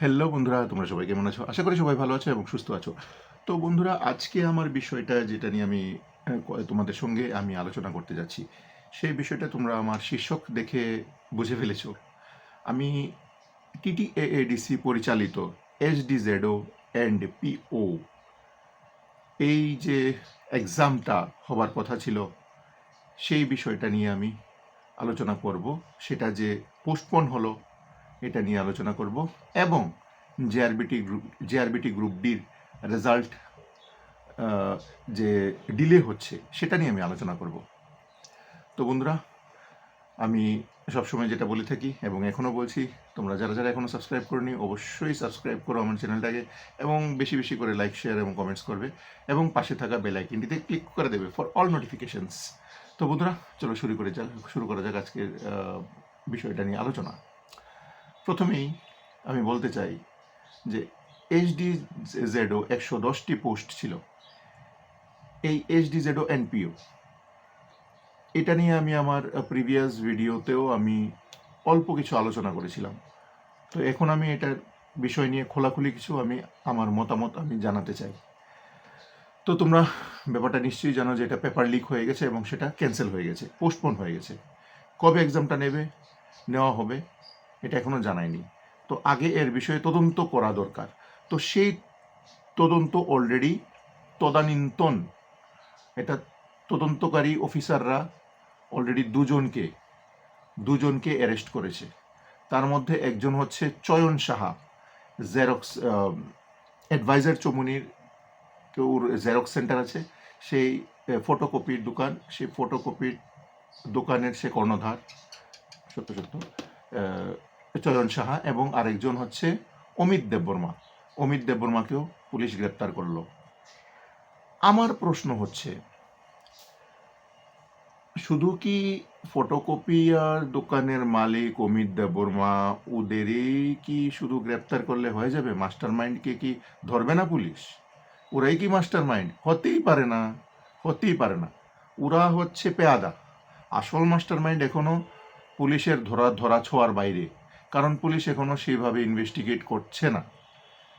Hello বন্ধুরা, তোমরা সবাই কেমন আছো? আশা করি সবাই ভালো আছো এবং সুস্থ আছো। তো বন্ধুরা, আজকে আমার বিষয়টা যেটা নিয়ে আমি তোমাদের সঙ্গে আমি আলোচনা করতে যাচ্ছি, সেই বিষয়টা তোমরা আমার শীর্ষক দেখে বুঝে ফেলেছো। আমি টিটিএএডিসি পরিচালিত এইচডিজেডও অ্যান্ড পিও এই যে এক্সামটা হবার কথা ছিল, সেই বিষয়টা নিয়ে আমি আলোচনা করব। সেটা যে পোস্টপোন হলো এটা নিয়ে আলোচনা করব এবং জেআরবিটি গ্রুপ জেআরবিটি গ্রুপ ডির রেজাল্ট যে ডিলে হচ্ছে, সেটা নিয়ে আমি আলোচনা করব। তো বন্ধুরা, আমি সবসময় যেটা বলে থাকি এবং এখনও বলছি, তোমরা যারা যারা এখনও সাবস্ক্রাইব করনি, অবশ্যই সাবস্ক্রাইব করো আমার চ্যানেলটাকে এবং বেশি বেশি করে লাইক শেয়ার এবং কমেন্টস করবে এবং পাশে থাকা বেল আইকনটিতে ক্লিক করে দেবে ফর অল নোটিফিকেশনস তো বন্ধুরা, চলো শুরু করে যাক, শুরু করা যাক আজকের বিষয়টা নিয়ে আলোচনা। প্রথমেই আমি বলতে চাই যে এইচডি জেডও একশো দশটি পোস্ট ছিল। এই এইচডি জেডও এনপিও। এটা নিয়ে আমি আমার প্রিভিয়াস ভিডিওতেও আমি অল্প কিছু আলোচনা করেছিলাম। তো এখন আমি এটার বিষয় নিয়ে খোলাখুলি কিছু আমি, আমার মতামত আমি জানাতে চাই। তো তোমরা ব্যাপারটা নিশ্চয়ই জানো যে এটা পেপার লিক হয়ে গেছে এবং সেটা ক্যান্সেল হয়ে গেছে, পোস্টপোন হয়ে গেছে। কবে এক্সামটা নেবে, নেওয়া হবে এটা এখনও জানায়নি। তো আগে এর বিষয়ে তদন্ত করা দরকার। তো সেই তদন্ত অলরেডি তদানীন্তন এটা তদন্তকারী অফিসাররা অলরেডি দুজনকে দুজনকে অ্যারেস্ট করেছে। তার মধ্যে একজন হচ্ছে চয়ন সাহা জেরক্স অ্যাডভাইজার চমুনির ওর জেরক্স সেন্টার আছে। সেই ফটোকপির দোকান, সেই ফটোকপির দোকানের সে কর্ণধার, সত্য সত্য। চয়ন সাহা এবং আরেকজন হচ্ছে অমিত দেববর্মা। অমিত দেববর্মাকেও পুলিশ গ্রেপ্তার করল। আমার প্রশ্ন হচ্ছে, শুধু কি ফটোকপিয়ার দোকানের মালিক অমিত দেববর্মা, ওদেরই কি শুধু গ্রেপ্তার করলে হয়ে যাবে? মাস্টার মাইন্ডকে কি ধরবে না পুলিশ? ওরাই কি মাস্টার মাইন্ড হতেই পারে না, হতেই পারে না। ওরা হচ্ছে পেয়াদা। আসল মাস্টার মাইন্ড এখনও পুলিশের ধরা ধরা ছোঁয়ার বাইরে, কারণ পুলিশ এখনও সেইভাবে ইনভেস্টিগেট করছে না।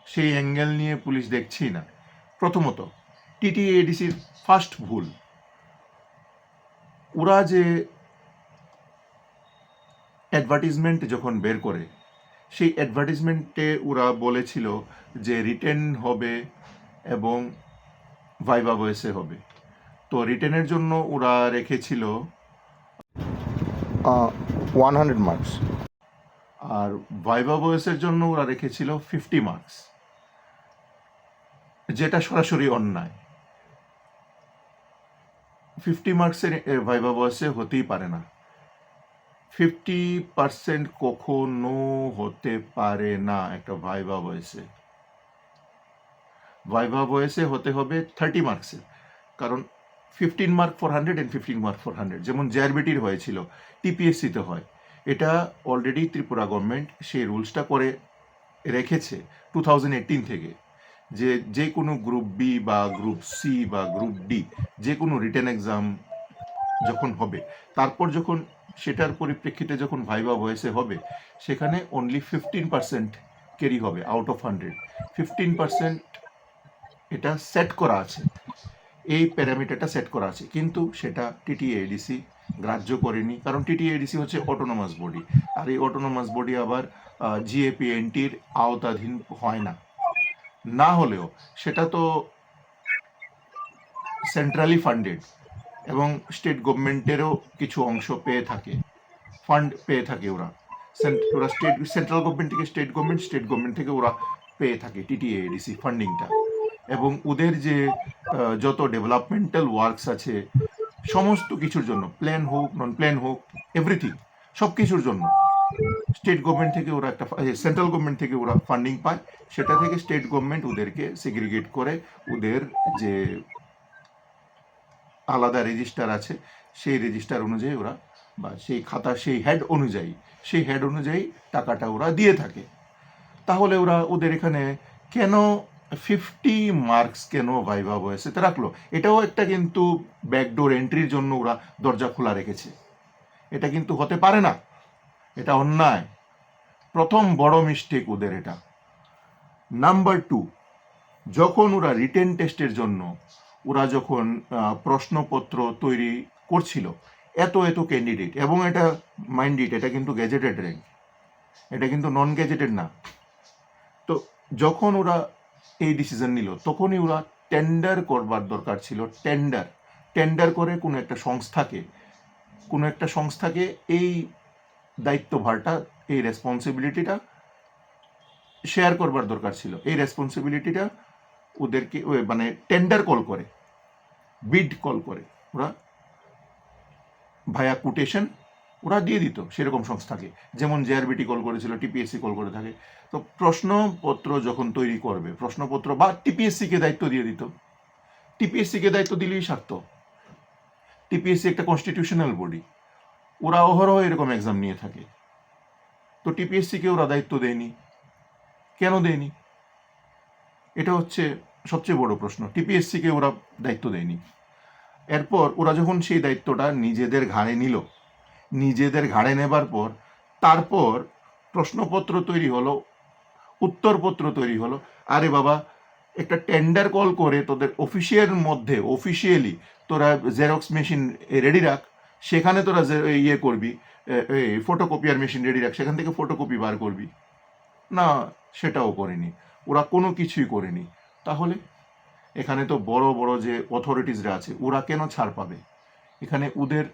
সেই অ্যাঙ্গেল নিয়ে পুলিশ দেখছেই না। প্রথমত টিটিএডিসির ফার্স্ট ভুল। ওরা যে অ্যাডভার্টিজমেন্ট যখন বের করে, সেই অ্যাডভার্টিজমেন্টে ওরা বলেছিল যে রিটেন হবে এবং ভাইবা ভয়েসে হবে। তো রিটেনের জন্য ওরা রেখেছিল ওয়ান হান্ড্রেড মার্কস আর ভাইবা বয়সের জন্য ওরা রেখেছিল ফিফটি মার্কস যেটা সরাসরি অন্যায়। ফিফটি মার্কসের ভাইবা বয়সে হতেই পারে না। ফিফটি পার্সেন্ট কখনো হতে পারে না একটা ভাইবা বয়সে ভাইভা বয়সে হতে হবে থার্টি মার্কসের কারণ fifteen mark for hundred and fifteen mark for hundred যেমন জেআরবিটির হয়েছিল, টিপিএসসিতে হয়। এটা অলরেডি ত্রিপুরা গভর্নমেন্ট সেই রুলসটা করে রেখেছে টু থাউজেন্ড এইটিন থেকে। যে যে কোনো গ্রুপ বি বা গ্রুপ সি বা গ্রুপ ডি যে কোনো রিটেন এক্সাম যখন হবে, তারপর যখন সেটার পরিপ্রেক্ষিতে যখন ভাইবা ভয়েসে হবে, সেখানে অনলি ফিফটিন পার্সেন্ট ক্যারি হবে out of hundred fifteen percent এটা সেট করা আছে। এই প্যারামিটারটা সেট করা আছে। কিন্তু সেটা টিটিএডিসি গ্রাহ্য করেনি। কারণ টিটিএডিসি হচ্ছে অটোনোমাস বডি আর এই অটোনোমাস বডি আবার জিএপিএনটির আওতাধীন হয় না। না হলেও সেটা তো সেন্ট্রালি ফান্ডেড এবং স্টেট গভর্নমেন্টেরও কিছু অংশ পেয়ে থাকে। ফান্ড পেয়ে থাকে ওরা। ওরা স্টেট সেন্ট্রাল গভর্নমেন্ট থেকে স্টেট গভর্নমেন্ট স্টেট গভর্নমেন্ট থেকে ওরা পেয়ে থাকে টিটিএডিসি ফান্ডিংটা এবং ওদের যে যত ডেভেলপমেন্টাল ওয়ার্কস আছে, সমস্ত কিছুর জন্য প্ল্যান হোক নন প্ল্যান হোক এভরিথিং সব কিছুর জন্য স্টেট গভর্নমেন্ট থেকে ওরা একটা সেন্ট্রাল গভর্নমেন্ট থেকে ওরা ফান্ডিং পায়, সেটা থেকে স্টেট গভর্নমেন্ট ওদেরকে সেগ্রিগেট করে, ওদের যে আলাদা রেজিস্টার আছে, সেই রেজিস্টার অনুযায়ী ওরা, বা সেই খাতা, সেই হেড অনুযায়ী, সেই হেড অনুযায়ী টাকাটা ওরা দিয়ে থাকে। তাহলে ওরা ওদের এখানে কেন ফিফটি মার্কস কেন ভাইভা বয়সেতে রাখল। এটাও একটা কিন্তু ব্যাকডোর এন্ট্রির জন্য ওরা দরজা খোলা রেখেছে। এটা কিন্তু হতে পারে না। এটা অন্যায়। প্রথম বড় মিস্টেক ওদের এটা। নাম্বার টু যখন ওরা রিটেন টেস্টের জন্য ওরা যখন প্রশ্নপত্র তৈরি করছিল, এত এত ক্যান্ডিডেট এবং এটা মাইন্ডেড এটা কিন্তু গ্যাজেটেড র্যাঙ্ক এটা কিন্তু নন গ্যাজেটেড না। তো যখন ওরা এই ডিসিশন নিল। তখনই ওরা টেন্ডার করবার দরকার ছিল টেন্ডার টেন্ডার করে কোনো একটা সংস্থাকে, কোনো একটা সংস্থাকে এই দায়িত্বভারটা, এই রেসপন্সিবিলিটিটা শেয়ার করবার দরকার ছিল। এই রেসপন্সিবিলিটিটা ওদেরকে মানে টেন্ডার কল করে বিড কল করে। ওরা ভায়া কোটেশন ওরা দিয়ে দিত সেরকম সংস্থাকে। যেমন জেআরবিটি কল করেছিল টিপিএসসি কল করে থাকে। তো প্রশ্নপত্র যখন তৈরি করবে, প্রশ্নপত্র বা টিপিএসসিকে দায়িত্ব দিয়ে দিত। টিপিএসসিকে দায়িত্ব দিলেই সারত। টিপিএসসি একটা কনস্টিটিউশনাল বডি ওরা অহরহ এরকম এক্সাম নিয়ে থাকে। তো টিপিএসসিকে ওরা দায়িত্ব দেয়নি। কেন দেয়নি? এটা হচ্ছে সবচেয়ে বড় প্রশ্ন। টিপিএসসিকে ওরা দায়িত্ব দেয়নি। এরপর ওরা যখন সেই দায়িত্বটা নিজেদের ঘাড়ে নিল নিজেদের ঘাড়ে নেবার পর, তারপর প্রশ্নপত্র তৈরি হলো, উত্তরপত্র তৈরি হলো। আরে বাবা, একটা টেন্ডার কল করে তোদের অফিসিয়াল মধ্যে অফিসিয়ালি তোরা জেরক্স মেশিন রেডি রাখ, সেখানে তোরা ইয়ে করবি ফটোকপিয়ার মেশিন রেডি রাখ, সেখান থেকে ফটোকপি বার করবি। না, সেটাও করেনি। ওরা কোনো কিছুই করেনি। তাহলে? এখানে তো বড় বড় যে অথরিটিসরা আছে, ওরা কেন ছাড় পাবে? এখানে ওদের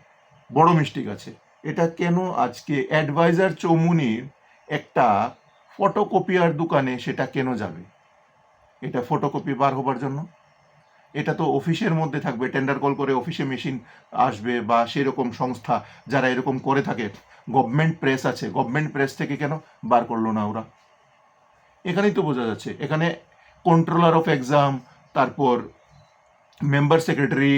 বড় মিস্টেক আছে। এটা কেন আজকে অ্যাডভাইজার চৌমুনির একটা ফটোকপিয়ার দোকানে সেটা কেন যাবে? এটা ফটোকপি বার হবার জন্য? এটা তো অফিসের মধ্যে থাকবে, টেন্ডার কল করে অফিসে মেশিন আসবে বা সেরকম সংস্থা যারা এরকম করে থাকে, গভর্নমেন্ট প্রেস আছে, গভর্নমেন্ট প্রেস থেকে কেন বার করল না ওরা? এখানেই তো বোঝা যাচ্ছে, এখানে কন্ট্রোলার অফ এক্সাম তারপর মেম্বার সেক্রেটারি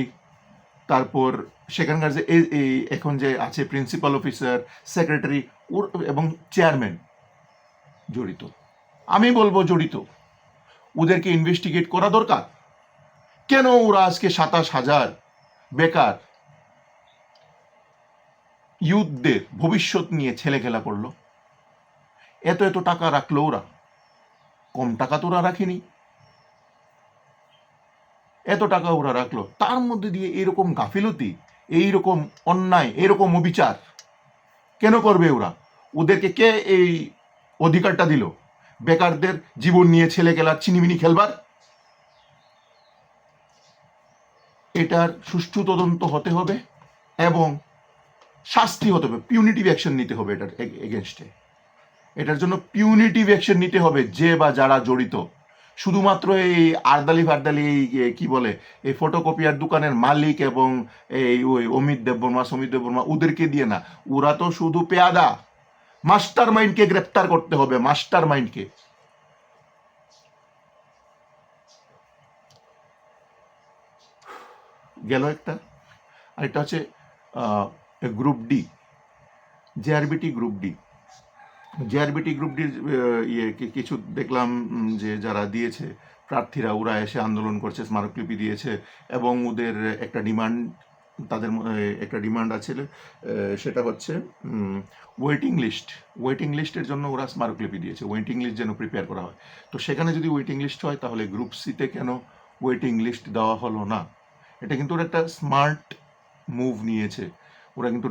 তারপর সেখানকার যে এই- এখন যে আছে প্রিন্সিপাল অফিসার সেক্রেটারি ওর এবং চেয়ারম্যান জড়িত। আমি বলব জড়িত। ওদেরকে ইনভেস্টিগেট করা দরকার। কেন ওরা আজকে সাতাশ হাজার বেকার ইউথদের ভবিষ্যৎ নিয়ে ছেলে খেলা করল? এত এত টাকা রাখল ওরা। কম টাকা তো ওরা রাখেনি। এত টাকা ওরা রাখল। তার মধ্যে দিয়ে এরকম গাফিলতি, এইরকম অন্যায়, এরকম অবিচার কেন করবে ওরা? ওদেরকে কে এই অধিকারটা দিল? বেকারদের জীবন নিয়ে ছেলে খেলা চিনিমিনি খেলবার? এটার সুষ্ঠু তদন্ত হতে হবে এবং শাস্তি হতে হবে। পিউনিটিভ অ্যাকশন নিতে হবে এটার এগেনস্টে এটার জন্য পিউনিটিভ অ্যাকশন নিতে হবে যে বা যারা জড়িত। শুধুমাত্র এই আর্দালি ফারদালি কি বলে, এই ফটোকপিয়ার দোকানের মালিক এবং এই, ওই অমিত দেববর্মা, সমিত দেববর্মা, ওদেরকে দিয়ে না। ওরা তো শুধু পেয়াদা। মাস্টার মাইন্ডকে গ্রেপ্তার করতে হবে মাস্টার মাইন্ডকে গেল একটা। আরেকটা হচ্ছে group D JRBT group D JRBT group ডির ইয়ে কিছু দেখলাম যে যারা দিয়েছে, প্রার্থীরা, ওরা এসে আন্দোলন করছে, স্মারকলিপি দিয়েছে, এবং ওদের একটা ডিমান্ড, তাদের একটা ডিমান্ড আছে সেটা হচ্ছে ওয়েটিং লিস্ট। ওয়েটিং লিস্টের জন্য ওরা স্মারকলিপি দিয়েছে, ওয়েটিং লিস্ট যেন প্রিপেয়ার করা হয়। তো সেখানে যদি ওয়েটিং লিস্ট হয়, তাহলে গ্রুপ সিতে কেন ওয়েটিং লিস্ট দেওয়া হলো না? এটা কিন্তু ওরা একটা স্মার্ট মুভ নিয়েছে। ওরা কিন্তু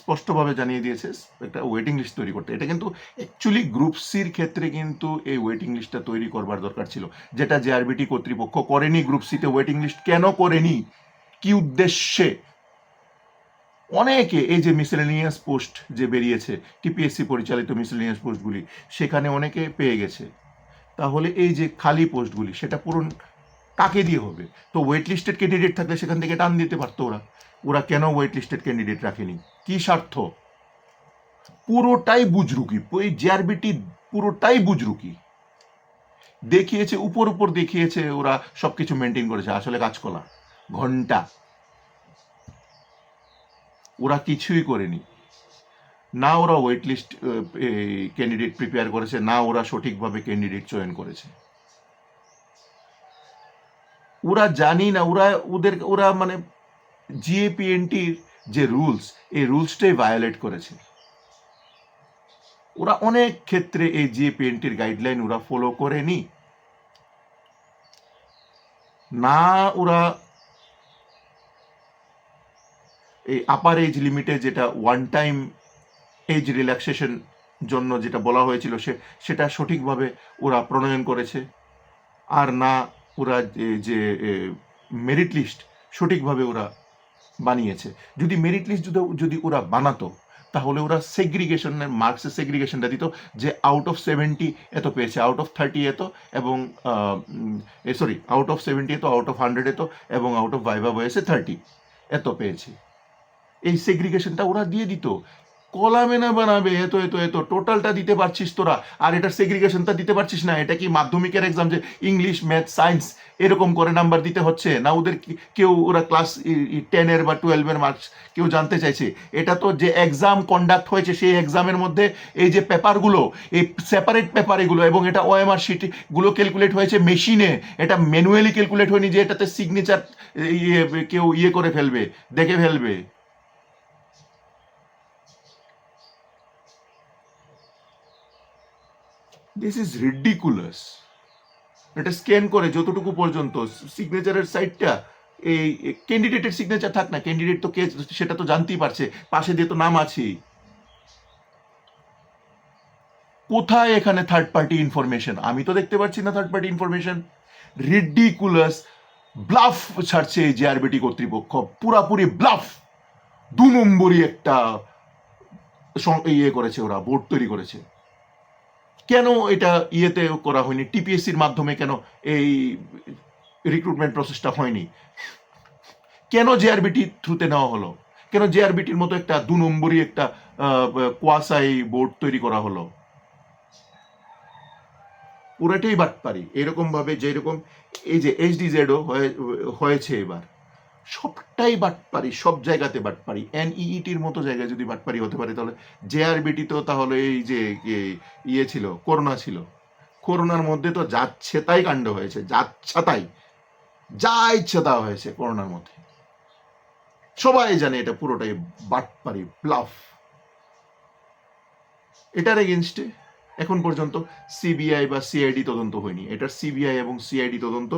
স্পষ্টভাবে জানিয়ে দিয়েছে, একটা ওয়েটিং লিস্ট তৈরি করতে। এটা কিন্তু অ্যাকচুয়ালি গ্রুপ সির ক্ষেত্রে কিন্তু এই ওয়েটিং লিস্টটা তৈরি করবার দরকার ছিল। যেটা জেআরবিটি কর্তৃপক্ষ করেনি গ্রুপ সিতে ওয়েটিং লিস্ট কেন করেনি? কি উদ্দেশ্যে? অনেকে এই যে মিসেলেনিয়াস পোস্ট যে বেরিয়েছে টিপিএসসি পরিচালিত মিসেলেনিয়াস পোস্টগুলি সেখানে অনেকে পেয়ে গেছে। তাহলে এই যে খালি পোস্টগুলি সেটা পূরণ কাকে দিয়ে হবে? তো ওয়েট লিস্টেড ক্যান্ডিডেট থাকলে সেখান থেকে টান দিতে পারতো ওরা। ওরা কেন ওয়েট লিস্টেড ক্যান্ডিডেট রাখেনি? কি স্বার্থ? পুরোটাই বুজরুকি। ওই জিআরবিটি পুরোটাই বুজরুকি। দেখিয়েছে, উপর উপর দেখিয়েছে ওরা সবকিছু মেনটেন করেছে। আসলে কাজকলা ঘণ্টা। ওরা কিছুই করেনি। না ওরা ওয়েট লিস্ট ক্যান্ডিডেট প্রিপেয়ার করেছে, না ওরা সঠিকভাবে ক্যান্ডিডেট চয়ন করেছে। ওরা জানি না, ওরা ওদের, ওরা মানে জিএপিএনটির যে রুলস এই রুলসটাই ভায়োলেট করেছে। ওরা অনেক ক্ষেত্রে এই যে পেন্টের গাইডলাইন ওরা ফলো করেনি। না ওরা এই আপার এজ লিমিটে যেটা ওয়ান টাইম এজ রিল্যাক্সেশন জন্য যেটা বলা হয়েছিল সে, সেটা সঠিকভাবে ওরা প্রণয়ন করেছে। আর না ওরা যে- মেরিট লিস্ট সঠিকভাবে ওরা বানিয়েছে। যদি মেরিট লিস্ট যদি যদি ওরা বানাতো, তাহলে ওরা সেগ্রিগেশনের মার্কসের সেগ্রিগেশনটা দিত, যে আউট অফ সেভেন্টি এত পেয়েছে আউট অফ থার্টি এত এবং সরি আউট অফ সেভেন্টি এত আউট অফ হান্ড্রেড এত এবং আউট অফ ভাইভা বয়েসে থার্টি এত পেয়েছে। এই সেগ্রিগেশনটা ওরা দিয়ে দিত। কলামে না বানাবে এত এত এত টোটালটা দিতে পারছিস তোরা। আর এটার সেগ্রিগেশনটা দিতে পারছিস না। এটা কি মাধ্যমিকের এক্সাম যে ইংলিশ ম্যাথ সায়েন্স এরকম করে নাম্বার দিতে হচ্ছে? না ওদের কেউ ওরা ক্লাস টেনের বা টুয়েলভের মার্কস কেউ জানতে চাইছে। এটা তো যে এক্সাম কন্ডাক্ট হয়েছে সেই এক্সামের মধ্যে এই যে পেপারগুলো এই সেপারেট পেপার এগুলো এবং এটা ওএমআর শিটগুলো ক্যালকুলেট হয়েছে মেশিনে এটা ম্যানুয়ালি ক্যালকুলেট হয়নি যে এটাতে সিগনেচার ইয়ে কেউ ইয়ে করে ফেলবে, দেখে ফেলবে। দিস ইজ রিডিকুলাস এটা স্ক্যান করে যতটুকু পর্যন্ত সিগনেচারের সাইডটা এই ক্যান্ডিডেটের সিগনেচার থাক না ক্যান্ডিডেট তো কে সেটা তো জানতেই পারছে, পাশে দিয়ে তো নাম আছেই। কোথায় এখানে থার্ড পার্টি ইনফরমেশন আমি তো দেখতে পাচ্ছি না third party information ridiculous bluff ছাড়ছে এই জেআরবিটি কর্তৃপক্ষ। পুরাপুরি ব্লাফ দু নম্বরই একটা ইয়ে করেছে ওরা বোর্ড তৈরি করেছে। কেন এটা ইয়েতে করা হয়নি? টিপিএসসির মাধ্যমে কেন এই রিক্রুটমেন্ট প্রসেসটা হয়নি? কেন জেআরবিটি থ্রুতে নেওয়া হলো? কেন জেআরবিটির মতো একটা দু নম্বরই একটা কোয়াসাই বোর্ড তৈরি করা হলো? পুরাটাই বাটপারি। এরকম ভাবে যেরকম এই যে এইচডিজেডও হয়েছে এবার। সবটাই বাটপারি, সব জায়গাতে বাটপারি। এনইইটির মতো জায়গায় যদি বাটপারি হতে পারে, তাহলে জেআরবিটি তো তাহলে এই যে ইয়ে ছিল, করোনা ছিল। করোনার মধ্যে তো যাচ্ছে তাই কাণ্ড হয়েছে যাচ্ছা তাই যা ইচ্ছে তা হয়েছে করোনার মধ্যে। সবাই জানে এটা পুরোটাই বাটপারি প্লাফ এটার এগেনস্টে এখন পর্যন্ত সিবিআই বা সিআইডি তদন্ত হয়নি। এটার সিবিআই এবং সিআইডি তদন্ত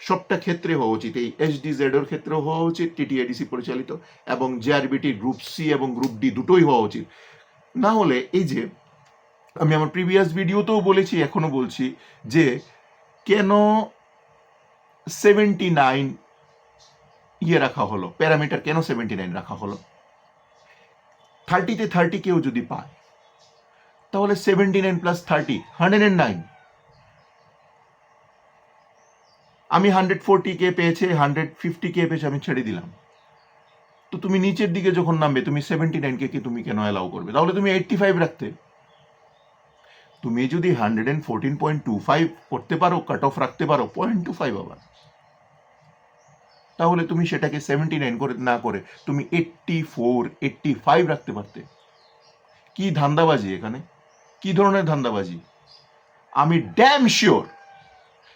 সবটা ক্ষেত্রে হওয়া উচিত। এই এর ক্ষেত্রেও হওয়া উচিত টিটিআইডিসি পরিচালিত, এবং জেআরবিটি গ্রুপ সি এবং গ্রুপ ডি দুটোই হওয়া উচিত। না হলে এই যে, আমি আমার প্রিভিয়াস ভিডিওতেও বলেছি এখনও বলছি যে, কেন সেভেন্টি নাইন ইয়ে রাখা হলো? প্যারামিটার কেন সেভেন্টি নাইন রাখা হলো? থার্টিতে থার্টি কেউ যদি পায়, তাহলে seventy nine plus thirty hundred and nine আমি হান্ড্রেড ফোরটি কে পেয়েছে হান্ড্রেড ফিফটি কে পেয়েছে, আমি ছেড়ে দিলাম। তো তুমি নিচের দিকে যখন নামবে, তুমি সেভেন্টি নাইন কে কি তুমি কেন অ্যালাউ করবে? তাহলে তুমি এইটটি ফাইভ রাখতে। তুমি যদি hundred and fourteen point two five করতে পারো কাট অফ রাখতে পারো পয়েন্ট টু ফাইভ আবার। তাহলে তুমি সেটাকে সেভেন্টি নাইন করে, না করে, তুমি এইটটি ফোর এইটটি ফাইভ রাখতে পারতে। কি ধান্দাবাজি এখানে? কি ধরনের ধান্দাবাজি? আমি ড্যাম শিওর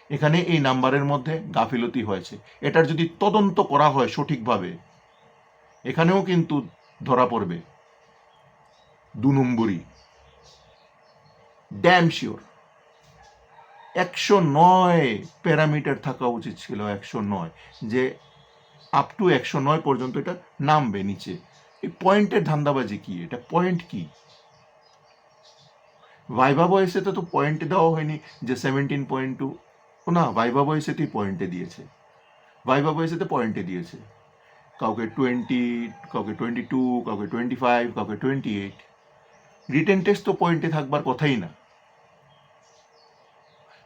এখানে এই নাম্বারের মধ্যে গাফিলতি হয়েছে। এটার যদি তদন্ত করা হয় সঠিকভাবে, এখানেও কিন্তু ধরা পড়বে। দু নম্বরই। ড্যাম শিওর একশো নয় প্যারামিটার থাকা উচিত ছিল, একশো নয়। যে আপ টু একশো নয় পর্যন্ত এটা নামবে নিচে। এই পয়েন্টের ধান্দাবাজি কি? এটা পয়েন্ট কি? ভাইভা বয়সে তো পয়েন্ট দেওয়া হয়নি যে সেভেন্টিন পয়েন্ট টু না ভাইভা বয়সেতেই পয়েন্টে দিয়েছে। ভাইভা বয়সেতে পয়েন্টে দিয়েছে। কাউকে টোয়েন্টি কাউকে টোয়েন্টি টু কাউকে টোয়েন্টি ফাইভ কাউকে টোয়েন্টি এইট রিটেন টেস্ট তো পয়েন্টে থাকবার কথাই না।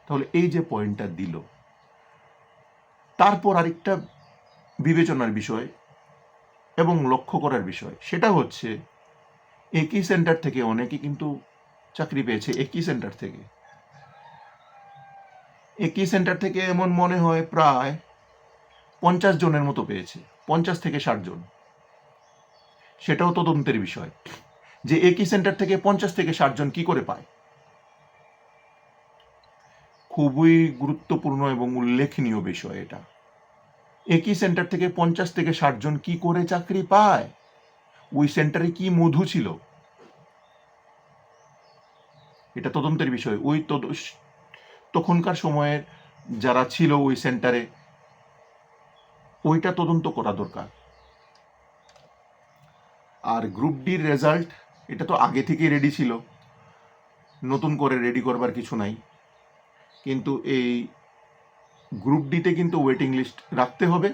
তাহলে এই যে পয়েন্টটা দিল, তারপর আরেকটা বিবেচনার বিষয় এবং লক্ষ্য করার বিষয়। সেটা হচ্ছে, একই সেন্টার থেকে অনেকে কিন্তু চাকরি পেয়েছে একই সেন্টার থেকে। একই সেন্টার থেকে এমন মনে হয় প্রায় পঞ্চাশ জনের মতো পেয়েছে, পঞ্চাশ থেকে ষাট জন। সেটাও তদন্তের বিষয়। যে একই সেন্টার থেকে পঞ্চাশ থেকে ষাট জন কি করে পায়? খুবই গুরুত্বপূর্ণ এবং উল্লেখনীয় বিষয় এটা। একই সেন্টার থেকে পঞ্চাশ থেকে ষাট জন কি করে চাকরি পায়? ওই সেন্টারে কি মধু ছিল? এটা তদন্তের বিষয়। ওই তখনকার সময়ের যারা ছিল ওই সেন্টারে, ওইটা তদন্ত করা দরকার। আর গ্রুপ ডির রেজাল্ট, এটা তো আগে থেকেই রেডি ছিল। নতুন করে রেডি করবার কিছু নাই। কিন্তু এই গ্রুপ ডিতে কিন্তু ওয়েটিং লিস্ট রাখতে হবে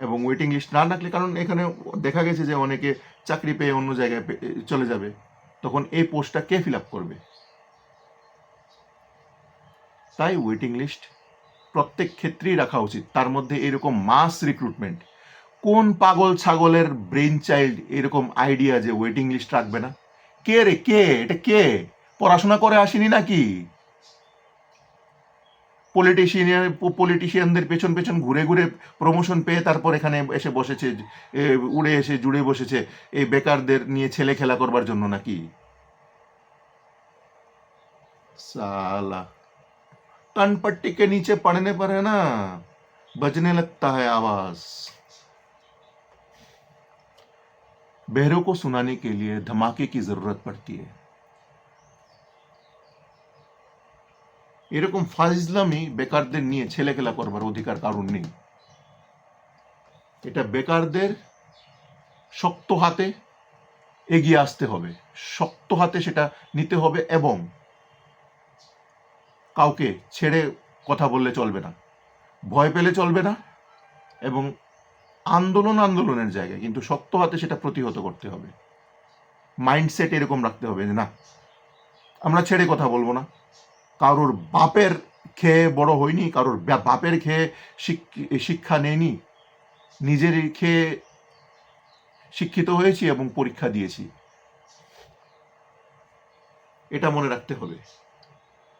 এবং ওয়েটিং লিস্ট না রাখলে, কারণ এখানে দেখা গেছে যে অনেকে চাকরি পেয়ে অন্য জায়গায় চলে যাবে। তখন এই পোস্টটা কে ফিল আপ করবে? তাই ওয়েটিং লিস্ট প্রত্যেক ক্ষেত্রেই রাখা উচিত। তার মধ্যে এরকম মাস রিক্রুটমেন্ট কোন পাগল ছাগলের ব্রেন চাইল্ড এরকম আইডিয়া যে ওয়েটিং লিস্ট রাখবে না? কে রে, কে? এটা কে? পড়াশোনা করে আসেনি নাকি? পলিটিশিয়ান পলিটিশিয়ানদের পেছন পেছন ঘুরে ঘুরে প্রমোশন পেয়ে তারপর এখানে এসে বসেছে উড়ে এসে জুড়ে বসেছে এই বেকারদের নিয়ে ছেলে খেলা করবার জন্য নাকি? साला कान पट्टी के नीचे पड़ने पर है ना बजने लगता है आवाज बहरों को सुनाने के लिए धमाके की जरूरत पड़ती है এরকম ফাজলামি বেকারদের নিয়ে ছেলে খেলা করবার অধিকার কারণ নেই এটা বেকারদের শক্ত হাতে এগিয়ে আসতে হবে শক্ত হাতে সেটা নিতে হবে এবং কাউকে ছেড়ে কথা বললে চলবে না। ভয় পেলে চলবে না এবং আন্দোলন আন্দোলনের জায়গায়, কিন্তু শক্ত হাতে সেটা প্রতিহত করতে হবে। মাইন্ডসেট এরকম রাখতে হবে যে না, আমরা ছেড়ে কথা বলব না। কারোর বাপের খেয়ে বড় হয়নি কারোর বাপের খেয়ে শিক্ষা নেয়নি নিজের খেয়ে শিক্ষিত হয়েছি এবং পরীক্ষা দিয়েছি। এটা মনে রাখতে হবে।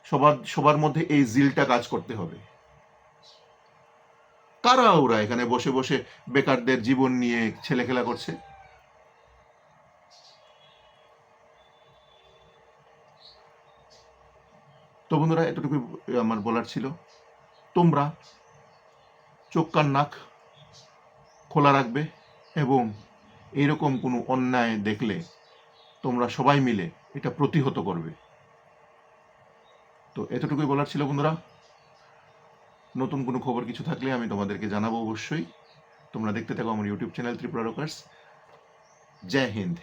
সবার সবার মধ্যে এই জিলটা কাজ করতে হবে। কারা ওরা এখানে বসে বসে বেকারদের জীবন নিয়ে ছেলে খেলা করছে? তো বন্ধুরা এতটুকু আমার বলার ছিল। তোমরা চোখ, কান, নাক খোলা রাখবে এবং এরকম কোনো অন্যায় দেখলে তোমরা সবাই মিলে এটা প্রতিহত করবে। তো এতটুকুই বলার ছিল বন্ধুরা। নতুন কোনো খবর কিছু থাকলে আমি তোমাদেরকে জানাব অবশ্যই। তোমরা দেখতে থাকো আমার ইউটিউব চ্যানেল ত্রিপুরা রকার্স জয় হিন্দ।